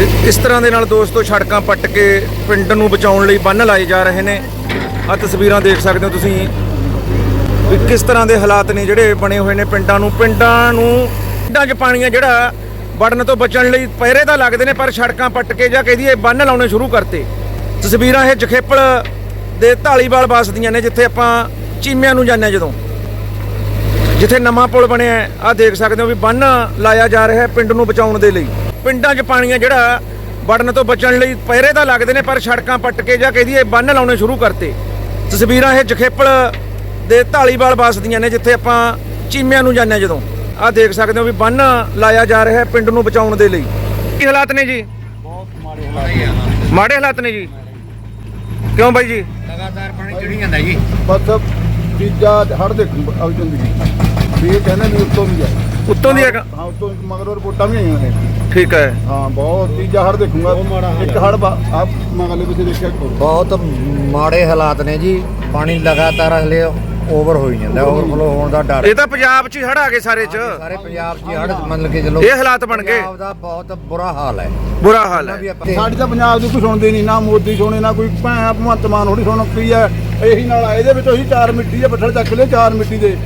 ਤੇ ਇਸ ਤਰ੍ਹਾਂ ਦੇ ਨਾਲ ਦੋਸਤੋ ਸੜਕਾਂ ਪੱਟ ਕੇ ਪਿੰਡ ਨੂੰ ਬਚਾਉਣ ਲਈ ਬੰਨ ਲਾਏ ਜਾ ਰਹੇ ਨੇ। ਆ ਤਸਵੀਰਾਂ ਦੇਖ ਸਕਦੇ ਹੋ ਤੁਸੀਂ ਵੀ ਕਿਸ ਤਰ੍ਹਾਂ ਦੇ ਹਾਲਾਤ ਨੇ ਜਿਹੜੇ ਬਣੇ ਹੋਏ ਨੇ ਪਿੰਡਾਂ ਨੂੰ। ਪਿੰਡਾਂ ਨੂੰ ਪਿੰਡਾਂ 'ਚ ਪਾਣੀ ਆ ਜਿਹੜਾ ਵੜਨ ਤੋਂ ਬਚਣ ਲਈ ਪਹਿਰੇ ਤਾਂ ਲੱਗਦੇ ਨੇ, ਪਰ ਸੜਕਾਂ ਪੱਟ ਕੇ ਜਾਂ ਕਹਦੀ ਇਹ ਬੰਨ ਲਾਉਣੇ ਸ਼ੁਰੂ ਕਰਤੇ। ਤਸਵੀਰਾਂ ਇਹ ਜਖੇਪਲ ਦੇ ਢਾਲੀਵਾਲ ਵਸਦੀਆਂ ਨੇ, ਜਿੱਥੇ ਆਪਾਂ ਚੀਮਿਆਂ ਨੂੰ ਜਾਂਦੇ ਹਾਂ ਜਦੋਂ। ਜਿੱਥੇ ਨਵਾਂ ਪੁਲ ਬਣਿਆ ਆ ਦੇਖ ਸਕਦੇ ਹੋ ਵੀ ਬੰਨ ਲਾਇਆ ਜਾ ਰਿਹਾ ਹੈ ਪਿੰਡ ਨੂੰ ਬਚਾਉਣ ਦੇ ਲਈ। ਪਿੰਡਾਂ 'ਚ ਪਾਣੀ ਆ ਜਿਹੜਾ ਵੜਨ ਤੋਂ ਬਚਣ ਲਈ ਪਹਿਰੇ ਤਾਂ ਲੱਗਦੇ ਨੇ ਪਰ ਸੜਕਾਂ ਪੱਟ ਕੇ ਜਾਂ ਕਹਦੀ ਇਹ ਬੰਨ ਲਾਉਣੇ ਸ਼ੁਰੂ ਕਰਤੇ। ਤਸਵੀਰਾਂ ਇਹ ਜਖੇਪਲ ਦੇ ਢਾਲੀਵਾਲ ਵਸਦੀਆਂ ਨੇ ਜਿੱਥੇ ਆਪਾਂ ਚੀਮਿਆਂ ਨੂੰ ਜਾਂਦੇ ਜਦੋਂ। ਆ ਦੇਖ ਸਕਦੇ ਹੋ ਵੀ ਬੰਨ ਲਾਇਆ ਜਾ ਰਿਹਾ ਹੈ ਪਿੰਡ ਨੂੰ ਬਚਾਉਣ ਦੇ ਲਈ। ਕੀ ਹਾਲਾਤ ਨੇ ਜੀ? ਮਾੜੇ ਹਾਲਾਤ ਨੇ ਜੀ। ਕਿਉਂ ਬਾਈ ਜੀ? ਲਗਾਤਾਰ ਪਾਣੀ ਚੜੀ ਜਾਂਦਾ ਜੀ। ਬਸ ਤੀਜਾ ਹੜ ਦੇਖੂ ਆਉ ਜਾਂਦੀ ਵੀ ਇਹ ਕਹਿੰਦੇ ਵੀ ਉੱਤੋਂ ਵੀ ਹੈ ਉੱਤੋਂ ਦੀ ਹੈਗਾ? ਹਾਂ ਉੱਤੋਂ ਮਗਰ ਰਿਪੋਰਟਾਂ ਵੀ ਆਈਆਂ ਨੇ। ਠੀਕ ਹੈ। ਹਾਂ ਬਹੁਤ ਤੀਜਾ ਹੜ ਦੇਖੂਗਾ। ਇੱਕ ਹੜ ਆ ਮਗਲੇ ਤੁਸੀਂ ਦੇਖਿਆ ਕਰੋ ਬਹੁਤ ਮਾੜੇ ਹਾਲਾਤ ਨੇ ਜੀ। ਪਾਣੀ ਲਗਾਤਾਰ ਹਲੇ ਓਵਰ ਹੋਈ ਜਾਂਦਾ ਓਵਰਫਲੋ ਹੋਣ ਦਾ ਡਰ। ਇਹ ਤਾਂ ਪੰਜਾਬ 'ਚ ਹੀ ਹੜ ਆ ਗਏ ਸਾਰੇ 'ਚ। ਸਾਰੇ ਪੰਜਾਬ 'ਚ ਹੜ ਮਤਲਬ ਕਿ ਚਲੋ ਇਹ ਹਾਲਾਤ ਬਣ ਗਏ। ਪੰਜਾਬ ਦਾ ਬਹੁਤ ਬੁਰਾ ਹਾਲ ਹੈ। ਬੁਰਾ ਹਾਲ ਹੈ। ਆਪਾਂ ਸਾਡੀ ਤਾਂ ਪੰਜਾਬ ਦੀ ਕੋਈ ਸੁਣਦੇ ਨਹੀਂ ਨਾ ਮੋਦੀ ਸੁਣੇ ਨਾ ਕੋਈ ਭੈਣ ਭਗਵੰਤ ਮਾਨ ਹੋਣੀ ਸੁਣ ਕੀ ਹੈ। ਇਹੀ ਨਾਲ ਆਏ ਇਹਦੇ ਵਿੱਚ ਉਹੀ ਚਾਰ ਮਿੱਟੀ ਦੇ ਬੱਠਲ ਚੱਕ ਲਏ ਚਾਰ ਮਿੱਟੀ ਦੇ।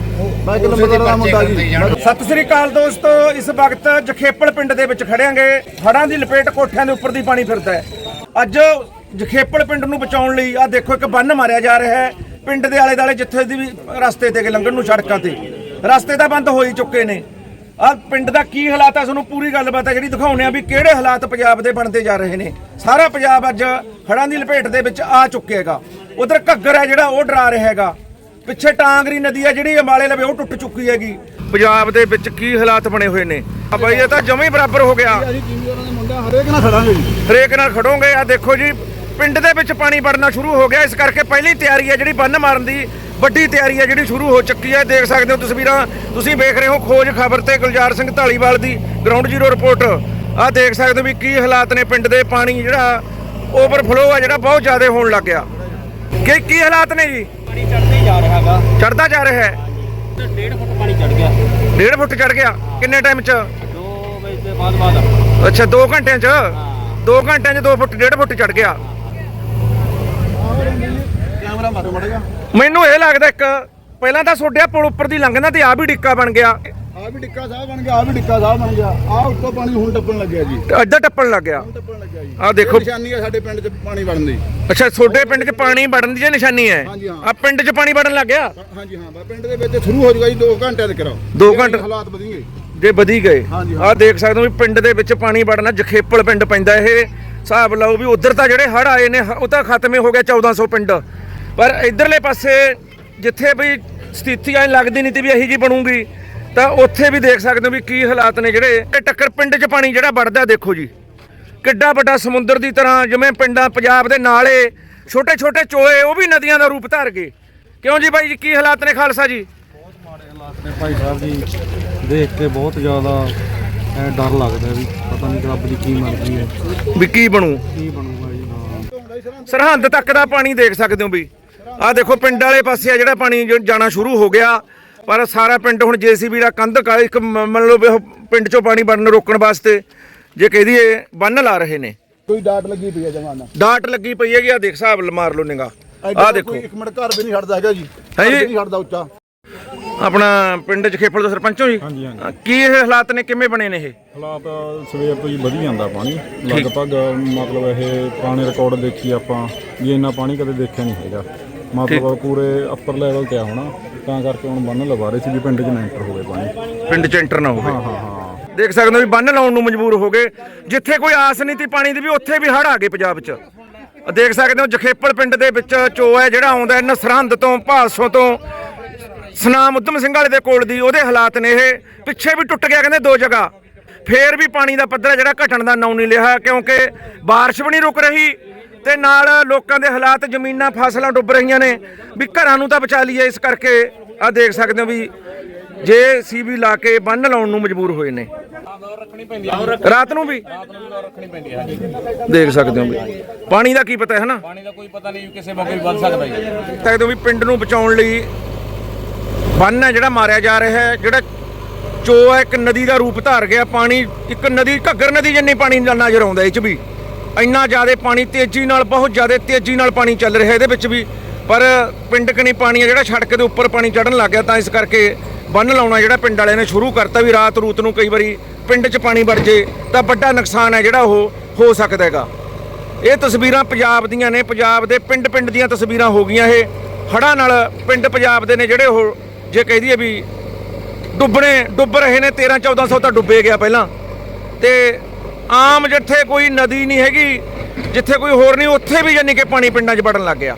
ਮੈਂ ਲੰਬਰ ਦਾ ਮੁੰਡਾ ਜੀ। ਸਤਿ ਸ੍ਰੀ ਅਕਾਲ ਦੋਸਤੋ ਇਸ ਵਕਤ ਜਖੇਪਲ ਪਿੰਡ ਦੇ ਵਿੱਚ ਖੜਿਆਂਗੇ। ਹੜਾਂ ਦੀ ਲਪੇਟ ਕੋਠਿਆਂ ਦੇ ਉੱਪਰ ਦੀ ਪਾਣੀ ਫਿਰਦਾ ਹੈ। ਅੱਜ ਜਖੇਪਲ ਪਿੰਡ ਨੂੰ ਬਚਾਉਣ ਲਈ ਆ ਦੇਖੋ ਇੱਕ ਬੰਨ ਮਾਰਿਆ ਜਾ ਰਿਹਾ ਹੈ। ਪਿੰਡ ਦੇ ਆਲੇ ਦਾਲੇ ਜਿੱਥੇ ਦੀ ਵੀ ਰਸਤੇ ਤੇ ਲੰਘਣ ਨੂੰ ਸੜਕਾਂ ਤੇ। ਰਸਤੇ ਤਾਂ ਬੰਦ ਹੋ ਹੀ ਚੁੱਕੇ ਨੇ। ਆ ਪਿੰਡ ਦਾ ਕੀ ਹਾਲਾਤ ਹੈ ਤੁਹਾਨੂੰ ਪੂਰੀ ਗੱਲਬਾਤ ਹੈ ਜਿਹੜੀ ਦਿਖਾਉਣੇ ਆ ਵੀ ਕਿਹੜੇ ਹਾਲਾਤ ਪੰਜਾਬ ਦੇ ਬਣਦੇ ਜਾ ਰਹੇ ਨੇ। ਸਾਰਾ ਪੰਜਾਬ ਅੱਜ ਹੜਾਂ ਦੀ ਲਪੇਟ ਦੇ ਵਿੱਚ ਆ ਚੁੱਕੇਗਾ ਉਧਰ ਘੱਗਰ ਹੈ ਜਿਹੜਾ ਉਹ ਡਰਾ ਰਿਹਾ ਹੈਗਾ। ਪਿੱਛੇ ਟਾਂਗਰੀ ਨਦੀ ਹੈ ਜਿਹੜੀ ਅੰਬਾਲੇ ਲਵੇ ਉਹ ਟੁੱਟ ਚੁੱਕੀ ਹੈਗੀ। ਪੰਜਾਬ ਦੇ ਵਿੱਚ ਕੀ ਹਾਲਾਤ ਬਣੇ ਹੋਏ ਨੇ? ਆ ਬਾਈ ਇਹ ਤਾਂ ਜਮੇ ਬਰਾਬਰ ਹੋ ਗਿਆ। ਹਰੇਕ ਨਾਲ ਖੜਾਂਗੇ ਜੀ। ਹਰੇਕ ਨਾਲ ਖੜੋਗੇ। ਆ ਦੇਖੋ ਜੀ ਪਿੰਡ ਦੇ ਵਿੱਚ ਪਾਣੀ ਵੜਨਾ ਸ਼ੁਰੂ ਹੋ ਗਿਆ। ਇਸ ਕਰਕੇ ਪਹਿਲੀ ਤਿਆਰੀ ਹੈ ਜਿਹੜੀ ਬੰਨ ਮਾਰਨ ਦੀ ਵੱਡੀ ਤਿਆਰੀ ਹੈ ਜਿਹੜੀ ਸ਼ੁਰੂ ਹੋ ਚੁੱਕੀ ਹੈ। ਦੇਖ ਸਕਦੇ ਹੋ ਤਸਵੀਰਾਂ ਤੁਸੀਂ ਵੇਖ ਰਹੇ ਹੋ ਖੋਜ ਖਬਰ ਤੇ ਗੁਲਜ਼ਾਰ ਸਿੰਘ ਢਾਲੀਵਾਲ ਦੀ ਗਰਾਊਂਡ ਜ਼ੀਰੋ ਰਿਪੋਰਟ ਆ ਦੇਖ ਸਕਦੇ ਹੋ ਵੀ ਕੀ ਹਾਲਾਤ ਨੇ ਪਿੰਡ ਦੇ। ਪਾਣੀ ਜਿਹੜਾ ਓਵਰਫਲੋ ਆ ਜਿਹੜਾ ਬਹੁਤ ਜ਼ਿਆਦਾ ਹੋਣ ਲੱਗ ਗਿਆ। ਕੀ ਕੀ ਹਾਲਾਤ ਨੇ ਜੀ? ਪਾਣੀ ਚੜਦਾ ਜਾ ਰਿਹਾ ਹੈਗਾ। ਚੜਦਾ ਜਾ ਰਿਹਾ ਹੈ। ਤੇ 1.5 ਫੁੱਟ ਪਾਣੀ ਚੜ ਗਿਆ। 1.5 ਫੁੱਟ ਚੜ ਗਿਆ। ਕਿੰਨੇ ਟਾਈਮ ਚ? 2 ਵਜੇ ਦੇ ਬਾਅਦ ਬਾਅਦ। ਅੱਛਾ 2 ਘੰਟਿਆਂ ਚ? 2 ਘੰਟਿਆਂ ਚ 2 ਫੁੱਟ 1.5 ਫੁੱਟ ਚੜ ਗਿਆ। ਕੈਮਰਾ ਮਾਰੋ ਮੜੇਗਾ ਮੈਨੂੰ ਇਹ ਲੱਗਦਾ ਇੱਕ ਪਹਿਲਾਂ ਤਾਂ ਛੋਡਿਆ ਪੁਲ ਉੱਪਰ ਦੀ ਲੰਘਦਾ ਤੇ ਆ ਵੀ ਡਿੱਕਾ ਬਣ ਗਿਆ। ਆ ਵੀ ਡਿੱਕਾ ਸਾਹਿਬ ਬਣ ਗਿਆ ਆ ਵੀ ਡਿੱਕਾ ਸਾਹਿਬ ਬਣ ਗਿਆ। ਆ ਉੱਤੋਂ ਪਾਣੀ ਹੁਣ ਟੱਪਣ ਲੱਗਿਆ ਜੀ। ਅੱਧਾ ਟੱਪਣ ਲੱਗ ਗਿਆ। ਹੁਣ ਟੱਪਣ ਲੱਗਿਆ ਜੀ। ਆ ਦੇਖੋ। ਇਹ ਨਿਸ਼ਾਨੀ ਹੈ ਸਾਡੇ ਪਿੰਡ 'ਚ ਪਾਣੀ ਵੜਨ ਦੀ। ਅੱਛਾ ਛੋਡੇ ਪਿੰਡ 'ਚ ਪਾਣੀ ਵੜਨ ਦੀ ਜੇ ਨਿਸ਼ਾਨੀ ਹੈ? ਹਾਂਜੀ, ਹਾਂ। ਆ ਪਿੰਡ 'ਚ ਪਾਣੀ ਵੜਨ ਲੱਗ ਗਿਆ? ਹਾਂਜੀ ਹਾਂ ਬਾ ਪਿੰਡ ਦੇ ਵਿੱਚ ਸ਼ੁਰੂ ਹੋ ਜਾਊਗਾ ਜੀ 2 ਘੰਟੇ ਦੇ ਕਰਾਓ ਦੋ ਇਹ ਘੰਟੇ- ਹਾਲਾਤ ਵਧਣਗੇ ਜੇ ਵਧੀ ਗਏ। ਹਾਂਜੀ, ਆ ਦੇਖ ਸਕਦੇ ਹੋ ਵੀ ਪਿੰਡ ਦੇ ਵਿੱਚ ਪਾਣੀ ਵੜਨਾ ਜਖੇਪਲ ਪਿੰਡ ਪੈਂਦਾ ਇਹ। ਹਿਸਾਬ ਲਾਓ ਵੀ ਉਧਰ ਤਾਂ ਜਿਹੜੇ ਹੜ ਆਏ ਨੇ ਹ- ਉਹ ਤਾਂ ਖਤਮ ਹੀ ਹੋ ਗਿਆ 1400 ਪਿੰਡ। ਪਰ ਇਧਰਲੇ ਪਾਸੇ ਜਿੱਥੇ ਵੀ ਸਥਿਤੀ ਐ ਲੱਗਦੀ ਨਹੀਂ ਤੇ ਵੀ ਇਹੀ ਜੀ ਬਣੂਗੀ। ਤਾਂ ਉੱਥੇ ਵੀ ਦੇਖ ਸਕਦੇ ਹੋ ਵੀ ਕੀ ਹਾਲਾਤ ਨੇ ਜਿਹੜੇ। ਇਹ ਟੱਕਰ ਪਿੰਡ 'ਚ ਪਾਣੀ ਜਿਹੜਾ ਵੜਦਾ ਦੇਖੋ ਜੀ। ਕਿੱਡਾ ਵੱਡਾ ਸਮੁੰਦਰ ਦੀ ਤਰ੍ਹਾਂ ਜਿਵੇਂ ਪਿੰਡਾਂ ਪੰਜਾਬ ਦੇ ਨਾਲੇ ਛੋਟੇ ਛੋਟੇ ਚੋਏ ਉਹ ਵੀ ਨਦੀਆਂ ਦਾ ਰੂਪ ਧਾਰ ਗਏ। ਕਿਉਂ ਜੀ ਬਾਈ ਜੀ ਕੀ ਹਾਲਾਤ ਨੇ ਖਾਲਸਾ ਜੀ? ਨੇ ਭਾਈ ਸਾਹਿਬ ਜੀ। ਦੇਖ ਕੇ ਬਹੁਤ ਜ਼ਿਆਦਾ ਐ ਡਰ ਲੱਗਦਾ ਵੀ ਪਤਾ ਨਹੀਂ ਰੱਬ ਦੀ ਕੀ ਮਰਜ਼ੀ ਹੈ। ਵੀ ਕੀ ਬਣੂ? ਕੀ ਬਣੂਗਾ ਜੀ ਹਾਂ। ਸਰਹੰਦ ਤੱਕ ਦਾ ਪਾਣੀ ਦੇਖ ਸਕਦੇ ਹੋ ਵੀ। ਆਹ ਦੇਖੋ ਪਿੰਡ ਵਾਲੇ ਪਾਸੇ ਆ ਜਿਹੜਾ ਪਾਣੀ ਜਾਣਾ ਸ਼ੁਰੂ ਹੋ ਗਿਆ। ਪਰ ਸਾਰਾ ਪਿੰਡ ਹੁਣ ਜੀਸੀਬੀ ਦਾ ਕੰਧ ਕਾ ਇੱਕ ਮ- ਮੰਨ ਲਓ ਵੀ ਉਹ ਪਿੰਡ ਚੋਂ ਪਾਣੀ ਵੜਨ ਰੋਕਣ ਵਾਸਤੇ ਜੇ ਕਹਿ ਦਈਏ ਬੰਨ ਲਾ ਰਹੇ ਨੇ। ਕੋਈ ਡਾਟ ਲੱਗੀ ਪਈ ਹੈ ਜਮਾਨਾ? ਡਾਟ ਲੱਗੀ ਪਈ ਹੈਗੀ ਆ ਦੇਖ ਹਿਸਾਬ ਮਾਰ ਲਓ ਨਿਗਾ ਆਹ ਦੇਖੋ। ਇੱਕ ਮਿੰਟ ਘਰ ਵੀ ਨਹੀਂ ਛੱਡਦਾ ਹੈਗਾ ਜੀ। ਹੈ ਘਰ ਜੀ? ਵੀ ਨਹੀਂ ਛੱਡਦਾ ਉੱਚਾ। ਆਪਣਾ ਪਿੰਡ ਚ ਖੇਪਲ ਤੋਂ ਸਰਪੰਚ ਹੋ ਜੀ? ਹਾਂਜੀ, ਹਾਂਜੀ। ਹਾਂ, ਕੀ ਇਹ ਹਾਲਾਤ ਨੇ ਕਿਵੇਂ ਬਣੇ ਨੇ ਇਹ? ਹਾਲਾਤ ਸਵੇਰ ਤੋਂ ਹੀ ਵਧੀ ਜਾਂਦਾ ਪਾਣੀ। ਲਗਭਗ ਮਤਲਬ ਇਹ ਪੁਰਾਣੇ ਰਿਕਾਰਡ ਦੇਖੀ ਆਪਾਂ ਵੀ ਇੰਨਾ ਪਾਣੀ ਕਦੇ ਦੇਖਿਆ ਨਹੀਂ ਹੈਗਾ। ਮਤਲਬ ਪੂਰੇ ਅੱਪਰ ਲੈਵਲ ਤੇ ਆ ਹੋਣਾ। ਤਾਂ ਕਰਕੇ ਹੁਣ ਬੰਨ ਲਵਾ ਰਹੇ ਸੀ ਵੀ ਪਿੰਡ 'ਚ ਨਾ ਐਂਟਰ ਹੋਵੇ ਪਾਣੀ ਪਿੰਡ ਚ ਐਂਟਰ ਨਾ ਹੋਵੇ। ਹਾਂ ਹਾਂ ਹਾਂ। ਦੇਖ ਸਕਦੇ ਹੋ ਵੀ ਬੰਨ ਲਾਉਣ ਨੂੰ ਮਜਬੂਰ ਹੋ ਗਏ। ਜਿੱਥੇ ਕੋਈ ਆਸ ਨਹੀਂ ਤੀ ਪਾਣੀ ਦੀ ਵੀ ਉੱਥੇ ਵੀ ਹੜ ਆ ਗਏ ਪੰਜਾਬ 'ਚ। ਆਹ ਦੇਖ ਸਕਦੇ ਹੋ ਜਖੇਪਲ ਪਿੰਡ ਦੇ ਵਿੱਚ ਚੋ ਹੈ ਜਿਹੜਾ ਆਉਂਦਾ ਹੈ ਸਰਹੰਦ ਤੋਂ ਭਾਸੋਂ ਤੋਂ। ਸਨਾਮ ਉਦਮ ਸਿੰਘ ਵਾਲੇ ਦੇ ਕੋਲ ਦੀ ਉਹਦੇ ਹਾਲਾਤ ਨੇ ਇਹ। ਪਿੱਛੇ ਵੀ ਟੁੱਟ ਗਿਆ ਕਹਿੰਦੇ ਦੋ ਜਗ੍ਹਾ। ਫੇਰ ਵੀ ਪਾਣੀ ਦਾ ਪੱਧਰ ਹੈ ਜਿਹੜਾ ਘਟਣ ਦਾ ਨਾਂ ਨਹੀਂ ਲਿਆ ਕਿਉਂਕਿ ਬਾਰਿਸ਼ ਵੀ ਨਹੀਂ ਰੁਕ ਰਹੀ। ਤੇ ਨਾਲ ਲੋਕਾਂ ਦੇ ਹਾਲਾਤ ਜ਼ਮੀਨਾਂ ਫਸਲਾਂ ਡੁੱਬ ਰਹੀਆਂ ਨੇ। ਵੀ ਘਰਾਂ ਨੂੰ ਤਾਂ ਬਚਾ ਲਈਏ ਇਸ ਕਰਕੇ। ਆ ਦੇਖ ਸਕਦੇ ਹੋ ਵੀ ਜੇ ਸੀਬੀ ਲਾ ਕੇ ਬੰਨ ਲਾਉਣ ਨੂੰ ਮਜਬੂਰ ਹੋਏ ਨੇ। ਰਾਤ ਨੂੰ ਵੀ? ਦੇਖ ਸਕਦੇ ਹੋ ਵੀ। ਪਾਣੀ ਦਾ ਕੀ ਪਤਾ ਹੈ ਨਾ ਪਾਣੀ ਦਾ ਕੋਈ ਪਤਾ ਨਹੀਂ ਕਿਸੇ ਮੌਕੇ ਵੀ ਵੱਧ ਸਕਦਾ ਜੀ। ਸਕਦੇ ਹੋ ਵੀ ਪਿੰਡ ਨੂੰ ਬਚਾਉਣ ਲਈ ਬੰਨ ਹੈ ਜਿਹੜਾ ਮਾਰਿਆ ਜਾ ਰਿਹਾ ਹੈ ਜਿਹੜਾ ਚੋਆ ਇੱਕ ਨਦੀ ਦਾ ਰੂਪ ਧਾਰ ਗਿਆ। ਪਾਣੀ ਇੱਕ ਨਦੀ ਘੱਗਰ ਨਦੀ ਜਿੰਨੀ ਪਾਣੀ ਦਾ ਨਜ਼ਰ ਆਉਂਦਾ ਇਹ ਚ ਵੀ। ਇੰਨਾ ਜ਼ਿਆਦਾ ਪਾਣੀ ਤੇਜ਼ੀ ਨਾਲ, ਬਹੁਤ ਜ਼ਿਆਦਾ ਤੇਜ਼ੀ ਨਾਲ ਪਾਣੀ ਚੱਲ ਰਿਹਾ ਇਹਦੇ ਵਿੱਚ ਵੀ। ਪਰ ਪਿੰਡ ਕਨੀ ਪਾਣੀ ਆ ਜਿਹੜਾ ਸੜਕ ਦੇ ਉੱਪਰ ਪਾਣੀ ਚੜਨ ਲੱਗ ਗਿਆ, ਤਾਂ ਇਸ ਕਰਕੇ ਬੰਨ ਲਾਉਣਾ ਜਿਹੜਾ ਪਿੰਡ ਵਾਲਿਆਂ ਨੇ ਸ਼ੁਰੂ ਕਰਤਾ ਵੀ ਰਾਤ ਰੂਤ ਨੂੰ ਕਈ ਵਾਰੀ ਪਿੰਡ 'ਚ ਪਾਣੀ ਵੜ ਜੇ, ਤਾਂ ਵੱਡਾ ਨੁਕਸਾਨ ਹੈ ਜਿਹੜਾ ਉਹ ਹੋ ਸਕਦਾ ਹੈਗਾ। ਇਹ ਤਸਵੀਰਾਂ ਪੰਜਾਬ ਦੀਆਂ ਨੇ, ਪੰਜਾਬ ਦੇ ਪਿੰਡ ਪਿੰਡ ਦੀਆਂ ਤਸਵੀਰਾਂ ਹੋ ਗਈਆਂ ਇਹ। ਹੜ੍ਹਾਂ ਨਾਲ ਪਿੰਡ ਪੰਜਾਬ ਦੇ ਨੇ ਜਿਹੜੇ ਉਹ, ਜੇ ਕਹਿ ਦਈਏ ਵੀ ਡੁੱਬਣੇ, ਡੁੱਬ ਰਹੇ ਨੇ 13 1400 ਤਾਂ ਡੁੱਬੇ ਗਿਆ ਪਹਿਲਾਂ। ਤੇ ਆਮ ਜਿੱਥੇ ਕੋਈ ਨਦੀ ਨਹੀਂ ਹੈਗੀ, ਜਿੱਥੇ ਕੋਈ ਹੋਰ ਨਹੀਂ, ਉੱਥੇ ਵੀ ਜਾਨੀ ਕਿ ਪਾਣੀ ਪਿੰਡਾਂ 'ਚ ਵੜਨ ਲੱਗ ਗਿਆ।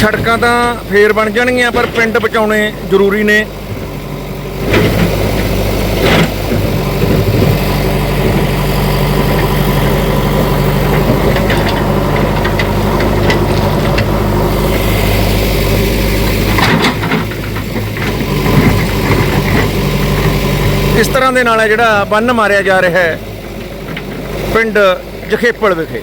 ਸੜਕਾਂ ਤਾਂ ਫੇਰ ਬਣ ਜਾਣਗੀਆਂ, ਪਰ ਪਿੰਡ ਬਚਾਉਣੇ ਜ਼ਰੂਰੀ ਨੇ। ਇਸ ਤਰ੍ਹਾਂ ਦੇ ਨਾਲ ਹੈ ਜਿਹੜਾ ਬੰਨ ਮਾਰਿਆ ਜਾ ਰਿਹਾ ਹੈ, ਪਿੰਡ ਜਖੇਪੜ ਵਿਖੇ।